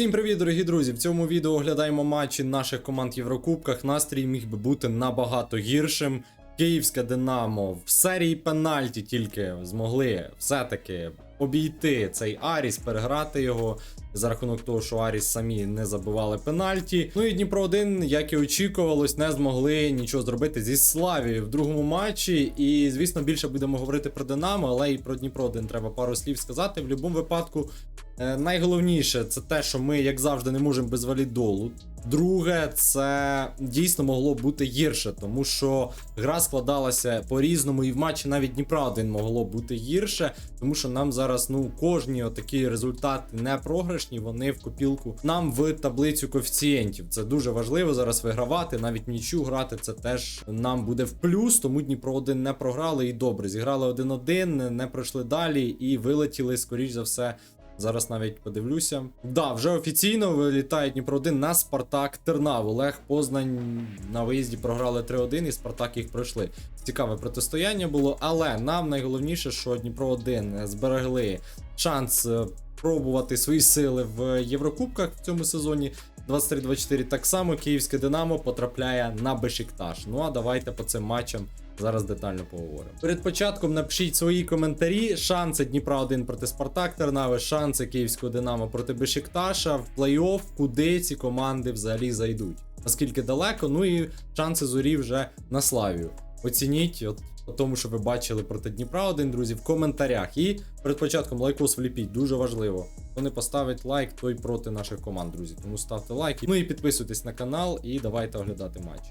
Всім привіт, дорогі друзі! В цьому відео оглядаємо матчі наших команд в Єврокубках. Настрій міг би бути набагато гіршим. Київське Динамо в серії пенальті тільки змогли все-таки обійти цей Аріс, переграти його за рахунок того, що Аріс самі не забивали пенальті. Ну і Дніпро 1, як і очікувалось, не змогли нічого зробити зі Славією в другому матчі. І звісно, більше будемо говорити про Динамо, але і про Дніпро 1 треба пару слів сказати. В будь-якому випадку Найголовніше це те, що ми, як завжди, не можемо без валідолу. Друге, це дійсно могло бути гірше, тому що гра складалася по-різному, і в матчі навіть Дніпра 1 могло бути гірше, тому що нам зараз ну кожні такі результати не програшні, вони в копілку нам в таблицю коефіцієнтів. Це дуже важливо зараз вигравати, навіть нічу грати. Це теж нам буде в плюс, тому Дніпро 1 не програли і добре. Зіграли 1-1, не пройшли далі і вилетіли, скоріш за все. Зараз навіть подивлюся. Да, вже офіційно вилітає Дніпро 1 на Спартак Тернав. Олег Познань на виїзді програли 3-1 і Спартак їх пройшли. Цікаве протистояння було, але нам найголовніше, що Дніпро 1 зберегли шанс е, пробувати свої сили в Єврокубках в цьому сезоні. 23-24 так само Київське Динамо потрапляє на Бешикташ. Ну а давайте по цим матчам Зараз детально поговоримо. Перед початком напишіть свої коментарі. Шанси Дніпра 1 проти Спартак Тернави, шанси Київського Динамо проти Бешикташа в плей-офф, куди ці команди взагалі зайдуть. Наскільки далеко, ну і шанси зорі вже на Славію. Оцініть, от по тому, що ви бачили проти Дніпра 1, друзі, в коментарях. І перед початком лайкос вліпіть, дуже важливо. Хто не поставить лайк, той проти наших команд, друзі. Тому ставте лайк. Ну і підписуйтесь на канал, і давайте оглядати матч.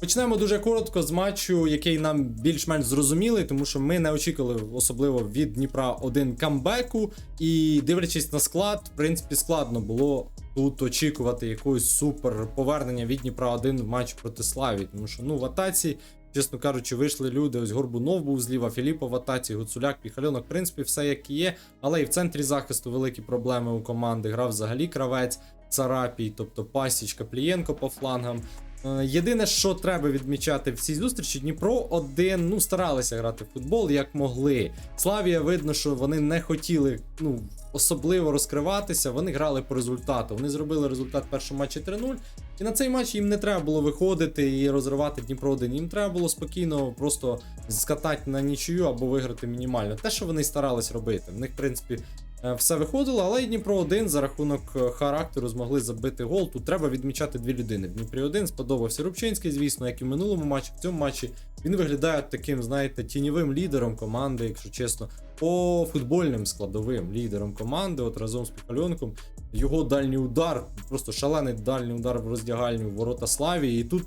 Почнемо дуже коротко з матчу, який нам більш-менш зрозумілий, тому що ми не очікували особливо від Дніпра один камбеку. І дивлячись на склад, в принципі, складно було тут очікувати якогось супер повернення від Дніпра 1 в матч проти Славі. Тому що ну в атаці, чесно кажучи, вийшли люди. Ось Горбунов був зліва, Філіпов в атаці, Гуцуляк, Піхальонок, в принципі, все як є. Але і в центрі захисту великі проблеми у команди. Грав взагалі кравець. Царапій, тобто Пасіч, Каплієнко по флангам. Е, Єдине, що треба відмічати в цій зустрічі, Дніпро один ну старалися грати в футбол як могли. Славія видно, що вони не хотіли ну особливо розкриватися. Вони грали по результату. Вони зробили результат першому матчі 3-0. І на цей матч їм не треба було виходити і розривати Дніпро 1. Їм треба було спокійно просто скатати на нічию або виграти мінімально. Те, що вони старались робити. В них, в принципі, все виходило, але і Дніпро 1 за рахунок е, характеру змогли забити гол. Тут треба відмічати дві людини. Дніпрі 1 сподобався Рубчинський, звісно, як і в минулому матчі. В цьому матчі він виглядає таким, знаєте, тіньовим лідером команди, якщо чесно, по футбольним складовим лідером команди, от разом з Піхальонком. Його дальній удар, просто шалений дальній удар в роздягальню в ворота Славії. І тут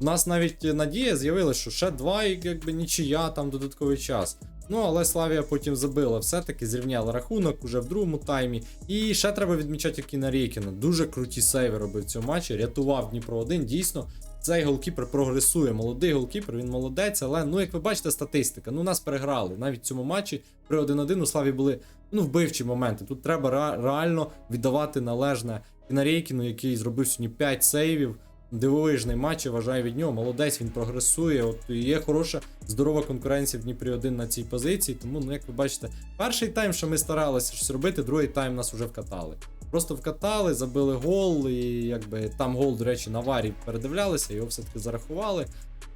у нас навіть надія з'явилася, що ще два, якби нічия, там додатковий час. Ну, але Славія потім забила, все-таки зрівняла рахунок уже в другому таймі. І ще треба відмічати Кіна Рейкіна. Дуже круті сейви робив в цьому матчі. Рятував Дніпро 1. Дійсно, цей голкіпер прогресує. Молодий голкіпер, він молодець, але ну, як ви бачите, статистика. Ну, нас переграли. Навіть в цьому матчі при 1-1 у Славі були ну, вбивчі моменти. Тут треба реально віддавати належне Кіна Рейкіну, який зробив сьогодні 5 сейвів. Дивовижний матч, я вважаю від нього. Молодець, він прогресує. От є хороша, здорова конкуренція в Дніпрі 1 на цій позиції. Тому, ну як ви бачите, перший тайм, що ми старалися щось робити, другий тайм нас вже вкатали. Просто вкатали, забили гол, і якби там гол, до речі, на варі передивлялися, його все-таки зарахували.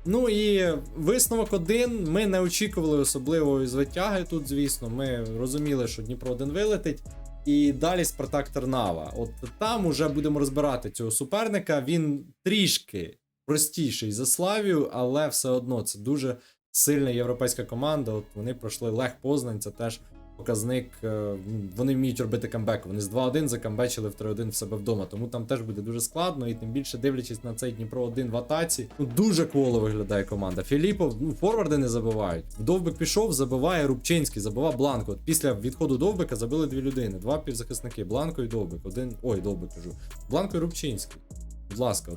Ну і висновок один. Ми не очікували особливої звитяги тут, звісно. Ми розуміли, що Дніпро 1 вилетить. І далі Спартак Тернава. От там уже будемо розбирати цього суперника. Він трішки простіший за Славію, але все одно це дуже сильна європейська команда. От вони пройшли Лех Познань, це теж показник. е, Вони вміють робити камбек. Вони з 2-1 закамбечили в 3-1 в себе вдома. Тому там теж буде дуже складно. І тим більше дивлячись на цей Дніпро 1 в атаці. Ну дуже кволо виглядає команда. Філіпов, ну форварди не забивають. Довбик пішов, забиває Рубчинський, забивав Бланко. От після відходу Довбика забили дві людини, два півзахисники. Бланко і Довбик. Один. Ой, Довбик кажу. Бланко і Рубчинський. Будь ласка,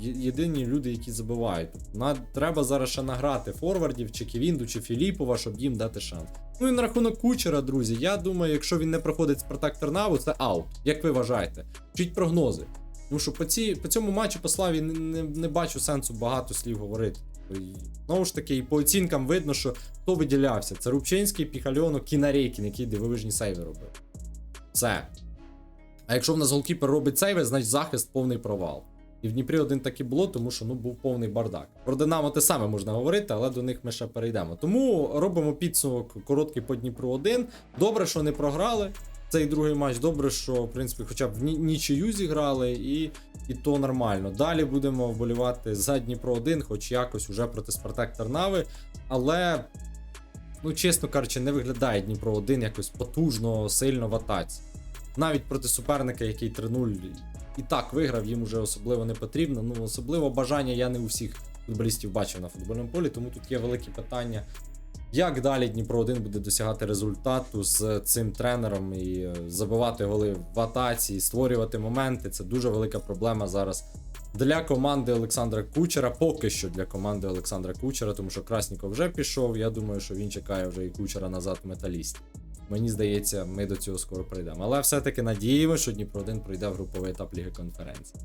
єдині люди, які забивають. На, треба зараз ще награти форвардів, чи Ківінду, чи Філіпова, щоб їм дати шанс. Ну і на рахунок кучера, друзі. Я думаю, якщо він не проходить Спартак Тернаву, це аут. Як ви вважаєте? Вчіть прогнози. Тому що по, ці, по цьому матчу по славі не, не, не бачу сенсу багато слів говорити. Знову ж таки, і по оцінкам видно, що хто виділявся. Це Рубчинський, Піхальонок, Кінарейкін, який дивовижні сейви робив. Все. А якщо в нас голкіпер робить сейви, значить захист повний провал. І в Дніпрі один так і було, тому що ну був повний бардак. Про Динамо те саме можна говорити, але до них ми ще перейдемо. Тому робимо підсумок короткий по Дніпру 1. Добре, що не програли цей другий матч. Добре, що в принципі, хоча б в нічию зіграли, і, і то нормально. Далі будемо вболівати за Дніпро 1, хоч якось уже проти Спартак Тернави. Але, ну чесно кажучи, не виглядає Дніпро 1 якось потужно, сильно в атаці. Навіть проти суперника, який 3-0 і так виграв, їм уже особливо не потрібно. Ну, особливо бажання я не у всіх футболістів бачив на футбольному полі, тому тут є великі питання. Як далі Дніпро 1 буде досягати результату з цим тренером і е, забивати голи в атаці, і створювати моменти? Це дуже велика проблема зараз для команди Олександра Кучера. Поки що для команди Олександра Кучера, тому що Красніков вже пішов. Я думаю, що він чекає вже і Кучера назад металіст. Мені здається, ми до цього скоро прийдемо. Але все-таки надіємося, що Дніпро 1 пройде в груповий етап Ліги конференції.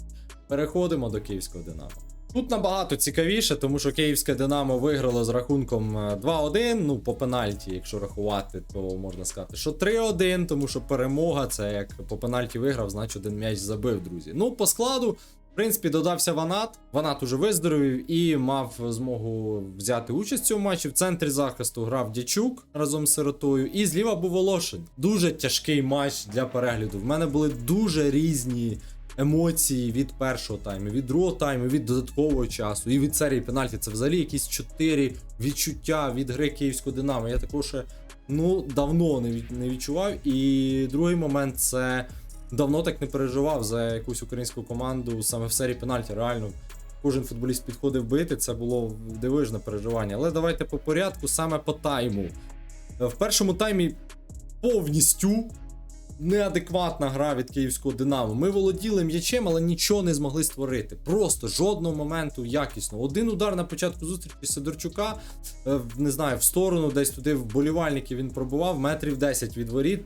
Переходимо до київського Динамо. Тут набагато цікавіше, тому що київське Динамо виграло з рахунком е, 2-1. Ну, по пенальті, якщо рахувати, то можна сказати, що 3-1, тому що перемога це як по пенальті виграв, значить один м'яч забив, друзі. Ну, по складу, принципі, додався Ванат. Ванат уже виздоровів і мав змогу взяти участь в цьому матчі. В центрі захисту грав Дячук разом з сиротою. І зліва був Волошин. Дуже тяжкий матч для перегляду. В мене були дуже різні емоції від першого тайму, від другого тайму, від додаткового часу і від серії пенальті. Це взагалі якісь чотири відчуття від гри київського Динамо. Я також ну давно не, від, не відчував. І другий момент це давно так не переживав за якусь українську команду саме в серії пенальті. Реально. Кожен футболіст підходив бити, це було дивижне переживання. Але давайте по порядку, саме по тайму. В першому таймі повністю неадекватна гра від київського Динамо. Ми володіли м'ячем, але нічого не змогли створити. Просто жодного моменту якісно. Один удар на початку зустрічі Сидорчука, е, не знаю, в сторону, десь туди в болівальники він пробував, метрів 10 від воріт.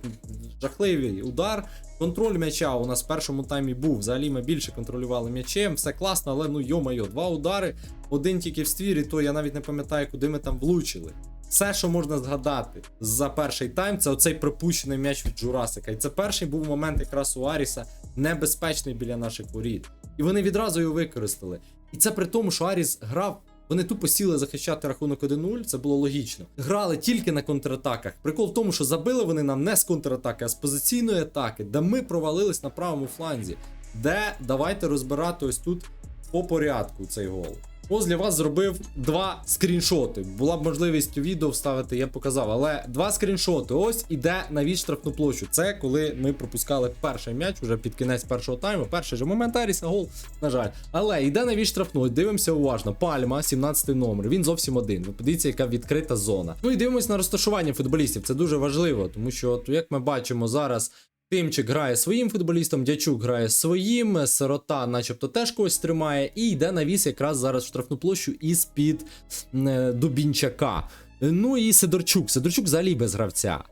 Жахливий удар. Контроль м'яча у нас в першому таймі був. Взагалі ми більше контролювали м'ячем, все класно, але ну йо-майо, два удари, один тільки в ствір, і то я навіть не пам'ятаю, куди ми там влучили. Все, що можна згадати за перший тайм, це оцей пропущений м'яч від Джурасика. І це перший був момент якраз у Аріса небезпечний біля наших воріт. І вони відразу його використали. І це при тому, що Аріс грав. Вони тупо сіли захищати рахунок 1-0, це було логічно. Грали тільки на контратаках. Прикол в тому, що забили вони нам не з контратаки, а з позиційної атаки, де ми провалились на правому фланзі. Де давайте розбирати ось тут по порядку цей гол. Для вас зробив два скріншоти. Була б можливість у відео вставити, я показав, але два скріншоти. Ось іде на від штрафну площу. Це коли ми пропускали перший м'яч уже під кінець першого тайму. Перший же момент Аріса гол, на жаль. Але йде на від штрафну. Дивимося уважно. Пальма, 17 номер. Він зовсім один. Ви подивіться, яка відкрита зона. Ну і дивимось на розташування футболістів. Це дуже важливо, тому що, як ми бачимо зараз. Тимчик грає своїм футболістом, дячук грає своїм, сирота, начебто, теж когось тримає, і йде навіс якраз зараз в штрафну площу із під е, Дубінчака. Ну і Сидорчук. Сидорчук взагалі без гравця.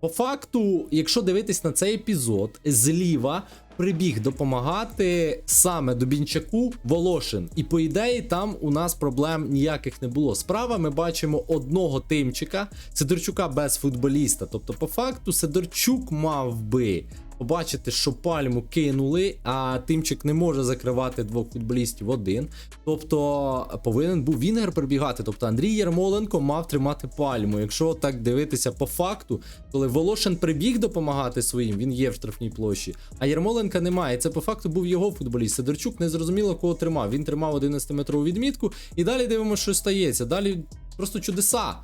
По факту, якщо дивитись на цей епізод, зліва прибіг допомагати саме Дубінчаку Волошин. І по ідеї, там у нас проблем ніяких не було. Справа ми бачимо одного тимчика, Сидорчука без футболіста. Тобто, по факту, Сидорчук мав би. Побачити, що пальму кинули, а тимчик не може закривати двох футболістів один. Тобто повинен був Вінгер прибігати. Тобто Андрій Ярмоленко мав тримати пальму. Якщо так дивитися по факту, коли Волошин прибіг допомагати своїм, він є в штрафній площі, а Ярмоленка немає. Це по факту був його футболіст. Сидорчук не зрозуміло, кого тримав. Він тримав 11-метрову відмітку, і далі дивимося, що стається. Далі просто чудеса.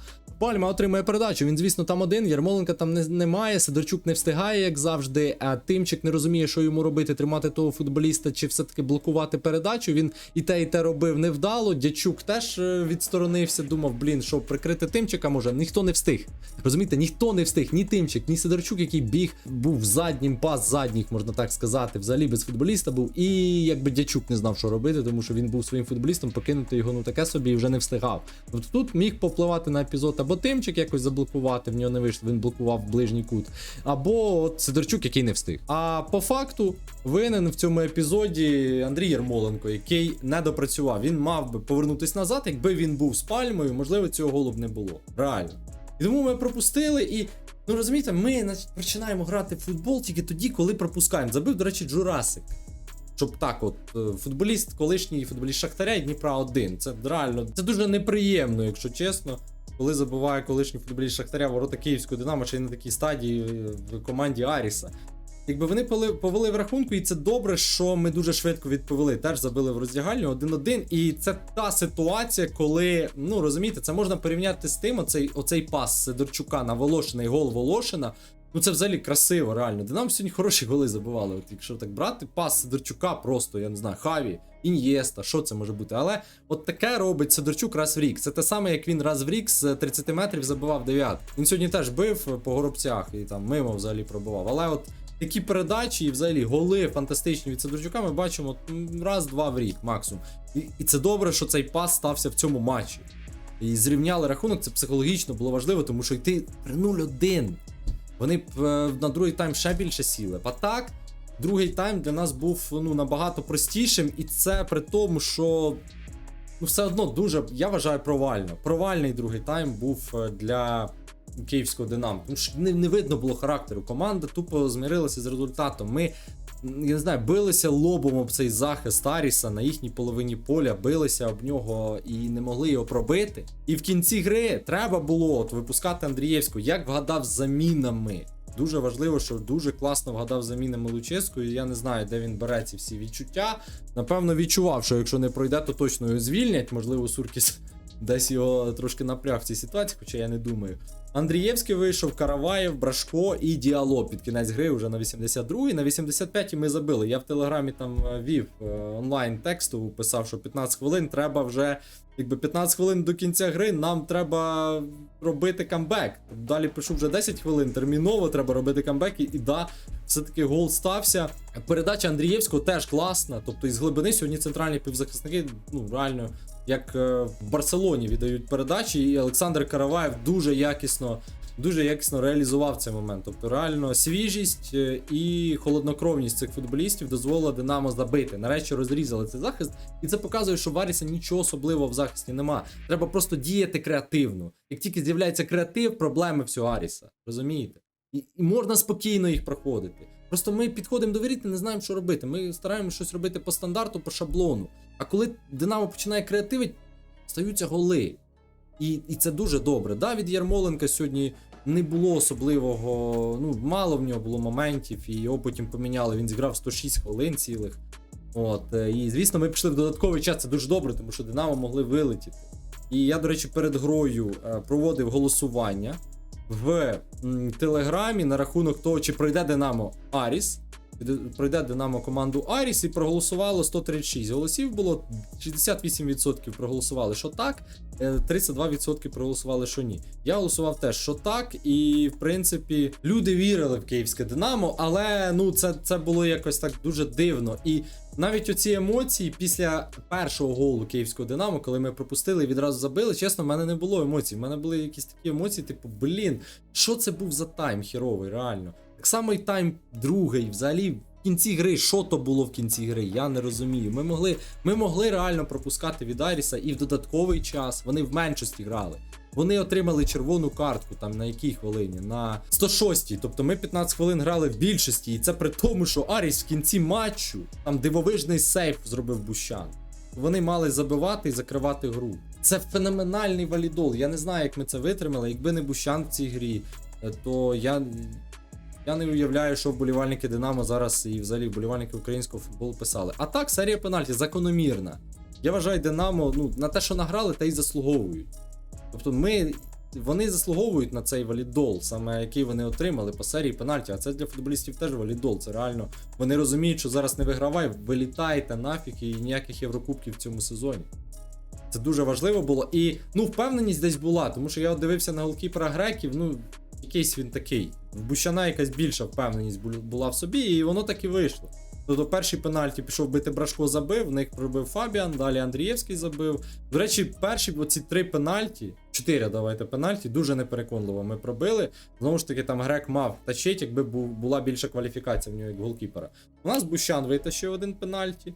Пальма отримує передачу. Він, звісно, там один. Ярмоленка там не, немає. Сидорчук не встигає, як завжди. А Тимчик не розуміє, що йому робити, тримати того футболіста чи все-таки блокувати передачу. Він і те, і те робив невдало. Дячук теж е, відсторонився. Думав, блін, що прикрити Тимчика може. Ніхто не встиг. Розумієте, ніхто не встиг, ні Тимчик, ні Сидорчук, який біг, був заднім пас задніх, можна так сказати. Взагалі без футболіста був. І якби Дячук не знав, що робити, тому що він був своїм футболістом, покинути його ну таке собі і вже не встигав. Тобто тут міг попливати на епізод або Тимчик якось заблокувати, в нього не вийшло, він блокував ближній кут, або Сидорчук, який не встиг. А по факту винен в цьому епізоді Андрій Ярмоленко, який не допрацював. Він мав би повернутися назад, якби він був з пальмою, можливо, цього голу б не було. Реально. І тому ми пропустили і. Ну розумієте, ми починаємо грати в футбол тільки тоді, коли пропускаємо. Забив, до речі, Джурасик. Щоб так, от, е, футболіст, колишній футболіст Шахтаря і Дніпра 1. Це реально, це дуже неприємно, якщо чесно. Коли забуває колишній футболіст Шахтаря ворота Київського Динамо, чи на такій стадії е, в команді Аріса. Якби вони повели в рахунку, і це добре, що ми дуже швидко відповіли. Теж забили в роздягальню 1-1. І це та ситуація, коли, ну розумієте, це можна порівняти з тим, оцей, оцей пас Сидорчука на Волошина і гол Волошина. Ну це взагалі красиво, реально. Динамо сьогодні хороші голи забивали. От якщо так брати, пас Сидорчука просто, я не знаю, Хаві, Ін'єста, що це може бути. Але от таке робить Сидорчук раз в рік. Це те саме, як він раз в рік з 30 метрів забивав 9. Він сьогодні теж бив по горобцях і там мимо взагалі пробував. Але от такі передачі і взагалі голи фантастичні від Сидорчука ми бачимо раз-два в рік максимум. І, і це добре, що цей пас стався в цьому матчі. І зрівняли рахунок, це психологічно було важливо, тому що йти при 0-1. Вони е, на другий тайм ще більше сіли. А так, другий тайм для нас був ну, набагато простішим, і це при тому, що ну, все одно дуже, я вважаю, провально. Провальний другий тайм був е, для київського Динамо. Тому що не, не видно було характеру. Команда тупо змирилася з результатом. Ми. Я не знаю, билися лобом об цей захист Аріса на їхній половині поля, билися об нього і не могли його пробити. І в кінці гри треба було от випускати Андрієвську, як вгадав замінами. Дуже важливо, що дуже класно вгадав замінами Луческу, я не знаю, де він бере ці всі відчуття. Напевно, відчував, що якщо не пройде, то точно його звільнять. Можливо, Суркіс десь його трошки напряг в цій ситуації, хоча я не думаю. Андрієвський вийшов, Караваєв, Брашко і Діало під кінець гри вже на 82-й. На 85-й ми забили. Я в телеграмі там е, вів е, онлайн тексту, писав, що 15 хвилин треба вже. Якби 15 хвилин до кінця гри нам треба робити камбек. Далі пишу вже 10 хвилин, терміново треба робити камбек. І, і да, все-таки гол стався. Передача Андрієвського теж класна. Тобто із глибини сьогодні центральні півзахисники, ну реально, як е, в Барселоні віддають передачі, і Олександр Караваєв дуже якісно. Дуже якісно реалізував цей момент. Тобто, реально свіжість е, і холоднокровність цих футболістів дозволила Динамо забити. Нарешті розрізали цей захист, і це показує, що в Аріса нічого особливого в захисті нема. Треба просто діяти креативно. Як тільки з'являється креатив, проблеми всього Аріса. Розумієте? І, і можна спокійно їх проходити. Просто ми підходимо до не знаємо, що робити. Ми стараємося щось робити по стандарту, по шаблону. А коли Динамо починає креативити, стаються голи. І, і це дуже добре. Да, від Ярмоленка сьогодні не було особливого, ну, мало в нього було моментів, і його потім поміняли. Він зіграв 106 хвилин цілих. От, е, і звісно, ми пішли в додатковий час. Це дуже добре, тому що Динамо могли вилетіти. І я, до речі, перед грою е, проводив голосування в Телеграмі на рахунок того, чи пройде Динамо Аріс. Пройде Динамо команду Аріс і проголосувало 136 голосів. Було 68% проголосували, що так, е, 32% проголосували, що ні. Я голосував теж, що так, і в принципі люди вірили в київське Динамо, але ну це, це було якось так дуже дивно. І навіть оці емоції після першого голу київського Динамо, коли ми пропустили і відразу забили, чесно, в мене не було емоцій. В мене були якісь такі емоції, типу, блін, що це був за тайм хіровий, реально. Так само і тайм другий, взагалі. В кінці гри, що то було в кінці гри, я не розумію. Ми могли, ми могли реально пропускати від Аріса і в додатковий час. Вони в меншості грали. Вони отримали червону картку там на якій хвилині? На 106-й. Тобто ми 15 хвилин грали в більшості, і це при тому, що Аріс в кінці матчу там дивовижний сейф зробив Бущан. Вони мали забивати і закривати гру. Це феноменальний валідол. Я не знаю, як ми це витримали. Якби не Бущан в цій грі, е, то я. Я не уявляю, що вболівальники Динамо зараз і взагалі вболівальники українського футболу писали. А так, серія пенальті закономірна. Я вважаю, Динамо ну, на те, що награли, те й заслуговують. Тобто ми. Вони заслуговують на цей валідол, саме який вони отримали по серії пенальті. А це для футболістів теж валідол. Це реально. Вони розуміють, що зараз не вигравай, вилітайте нафіг і ніяких єврокубків в цьому сезоні. Це дуже важливо було. І ну, впевненість десь була, тому що я дивився на голкіпера греків, ну, якийсь він такий. В Бущана якась більша впевненість була в собі, і воно так і вийшло. Тобто перший пенальті пішов бити Брашко, забив, в них пробив Фабіан, далі Андрієвський забив. До речі, перші оці три пенальті, чотири давайте пенальті, дуже непереконливо ми пробили. Знову ж таки, там грек мав тащить, якби бу- була більша кваліфікація в нього як голкіпера. У нас Бущан витащив один пенальті.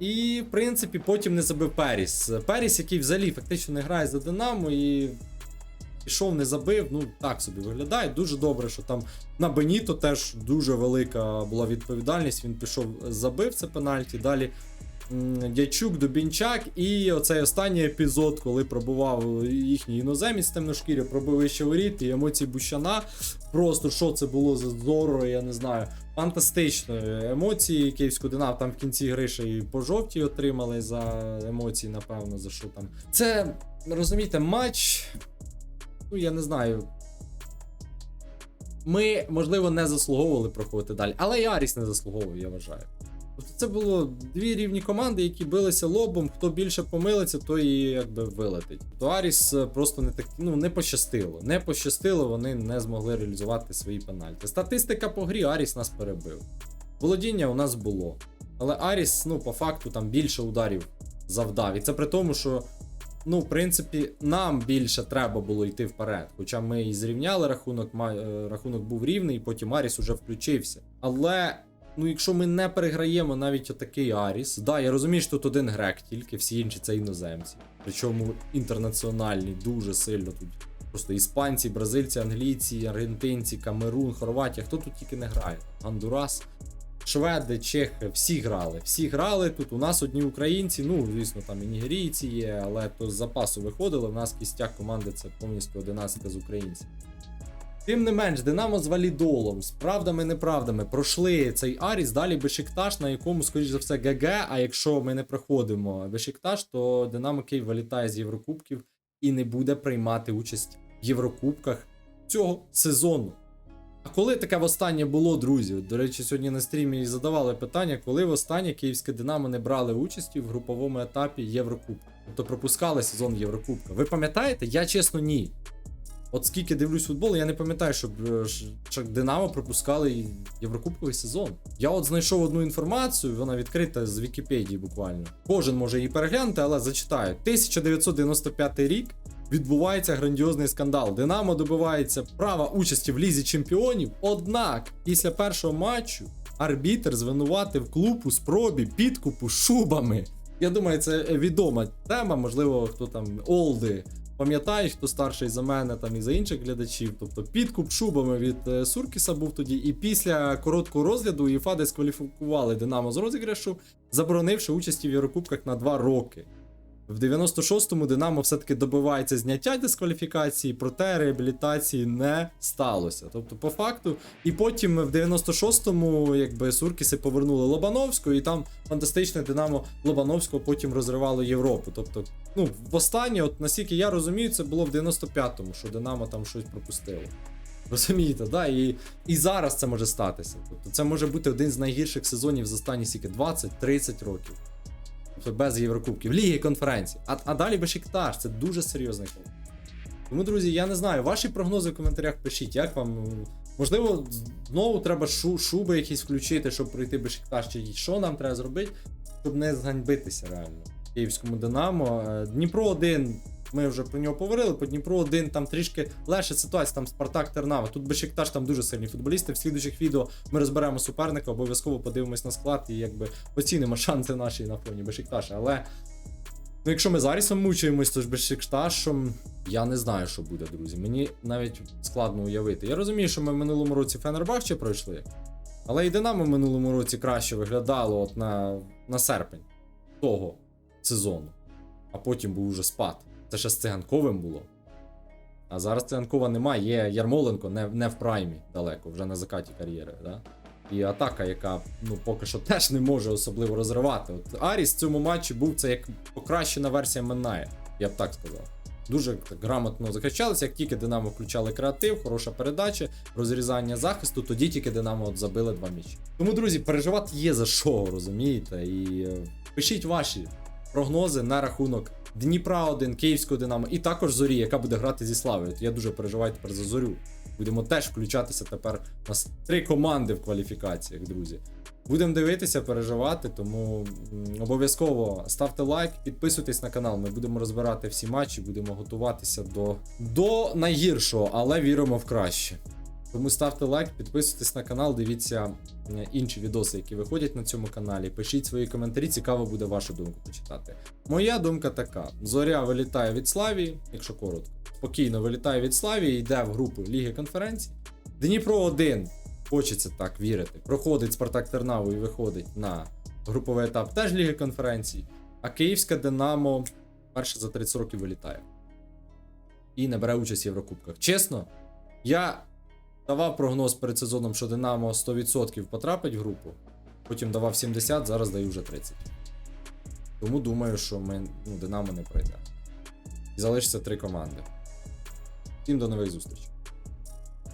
І, в принципі, потім не забив Періс. Періс, який взагалі фактично не грає за Динамо, і пішов, не забив. Ну так собі виглядає. Дуже добре, що там на Беніто теж дуже велика була відповідальність. Він пішов, забив це пенальті. Далі Дячук, Дубінчак, і оцей останній епізод, коли пробував їхній іноземець темношкірі, пробив ще воріт, і емоції Бущана. Просто що це було за здорово, я не знаю. Фантастично. Емоції київського Динамо там в кінці гри ще і по жовтій отримали за емоції, напевно, за що там. Це, розумієте, матч. Ну, я не знаю. Ми, можливо, не заслуговували проходити далі, але і Аріс не заслуговує, я вважаю. Тобто це було дві рівні команди, які билися лобом. Хто більше помилиться, той і якби вилетить. То Аріс е, просто не так ну не пощастило. Не пощастило, вони не змогли реалізувати свої пенальти. Статистика по грі Аріс нас перебив. Володіння у нас було. Але Аріс, ну, по факту, там більше ударів завдав. І це при тому, що, ну, в принципі, нам більше треба було йти вперед. Хоча ми і зрівняли рахунок, е, рахунок був рівний, і потім Аріс уже включився. Але. Ну, якщо ми не переграємо навіть отакий Аріс, да, я розумію, що тут один грек, тільки всі інші це іноземці. Причому інтернаціональні, дуже сильно тут. Просто іспанці, бразильці, англійці, аргентинці, Камерун, Хорватія, хто тут тільки не грає? Андурас, шведи, чехи, всі грали. Всі грали тут. У нас одні українці, ну, звісно, там і нігерійці є, але то з запасу виходили. У нас кістяк команди це повністю 11 з українців. Тим не менш, Динамо з Валідолом, з правдами неправдами пройшли цей Аріс, далі Бешикташ, на якому, скоріш за все, ГГ. А якщо ми не проходимо Бешикташ, то Динамо Київ вилітає з Єврокубків і не буде приймати участь в Єврокубках цього сезону. А коли таке востаннє було, друзі? До речі, сьогодні на стрімі задавали питання, коли востаннє київське Динамо не брали участі в груповому етапі Єврокубка. Тобто пропускали сезон Єврокубка. Ви пам'ятаєте? Я чесно ні. От скільки дивлюсь футбол, я не пам'ятаю, щоб, е, Динамо пропускали Єврокубковий сезон. Я от знайшов одну інформацію, вона відкрита з Вікіпедії буквально. Кожен може її переглянути, але зачитаю. 1995 рік відбувається грандіозний скандал. Динамо добивається права участі в лізі чемпіонів. Однак, після першого матчу арбітр звинуватив клуб у спробі підкупу шубами. Я думаю, це відома тема. Можливо, хто там олди пам'ятають, хто старший за мене там і за інших глядачів. Тобто підкуп шубами від е, Суркіса був тоді. І після короткого розгляду УЄФА дискваліфікували Динамо з розіграшу, заборонивши участі в Єврокубках на два роки. В 96-му Динамо все-таки добивається зняття дискваліфікації, проте реабілітації не сталося. Тобто, по факту, і потім в 96-му, якби Суркіси повернули Лобановську, і там фантастичне Динамо Лобановського потім розривало Європу. Тобто, ну, востаннє, от наскільки я розумію, це було в 95-му, що Динамо там щось пропустило. Розумієте, да? І, і зараз це може статися. Тобто, це може бути один з найгірших сезонів за останні стільки 20-30 років. Тобто без Єврокубків, Ліги конференції. А, а далі Бешикташ, це дуже серйозний клуб. Тому, друзі, я не знаю, ваші прогнози в коментарях пишіть, як вам. Можливо, знову треба шу, шуби якісь включити, щоб пройти Бешикташ, чи що нам треба зробити, щоб не зганьбитися реально. Київському Динамо. Е, Дніпро 1. Ми вже про нього поговорили. По Дніпру 1 там трішки легша ситуація, там Спартак Тернава. Тут Бешикташ там дуже сильні футболісти. В слідучих відео ми розберемо суперника, обов'язково подивимось на склад і якби оцінимо шанси наші на фоні Бешикташа. Але ну, якщо ми з Арісом мучаємось, то ж Бешикташом, я не знаю, що буде, друзі. Мені навіть складно уявити. Я розумію, що ми в минулому році Фенербахче пройшли, але і Динамо в минулому році краще виглядало от на, на серпень того сезону. А потім був уже спад. Це ще з циганковим було. А зараз циганкова немає, є Ярмоленко не, не в праймі далеко, вже на закаті кар'єри. Да? І атака, яка ну, поки що теж не може особливо розривати. От Аріс в цьому матчі був це як покращена версія Менная, я б так сказав. Дуже грамотно захищалися, як тільки Динамо включали креатив, хороша передача, розрізання захисту, тоді тільки Динамо от забили два м'ячі. Тому, друзі, переживати є за що, розумієте? І е, пишіть ваші прогнози на рахунок Дніпра 1, Київського Динамо і також Зорі, яка буде грати зі Славою. Я дуже переживаю тепер за зорю. Будемо теж включатися тепер. У нас три команди в кваліфікаціях, друзі. Будемо дивитися, переживати, тому обов'язково ставте лайк, підписуйтесь на канал. Ми будемо розбирати всі матчі, будемо готуватися до, до найгіршого, але віримо в краще. Тому ставте лайк, підписуйтесь на канал, дивіться інші відоси, які виходять на цьому каналі. Пишіть свої коментарі, цікаво буде вашу думку почитати. Моя думка така: Зоря вилітає від Славії, якщо коротко, спокійно вилітає від Славії, йде в групу Ліги конференцій. Дніпро 1, хочеться так вірити, проходить Спартак Тернаву і виходить на груповий етап теж Ліги конференцій. А Київська Динамо перше за 30 років вилітає. І не бере участь в Єврокубках. Чесно, я давав прогноз перед сезоном, що Динамо 100% потрапить в групу. Потім давав 70, зараз даю вже 30. Тому думаю, що ми, ну, Динамо не пройде. І залишиться три команди. Всім до нових зустрічей.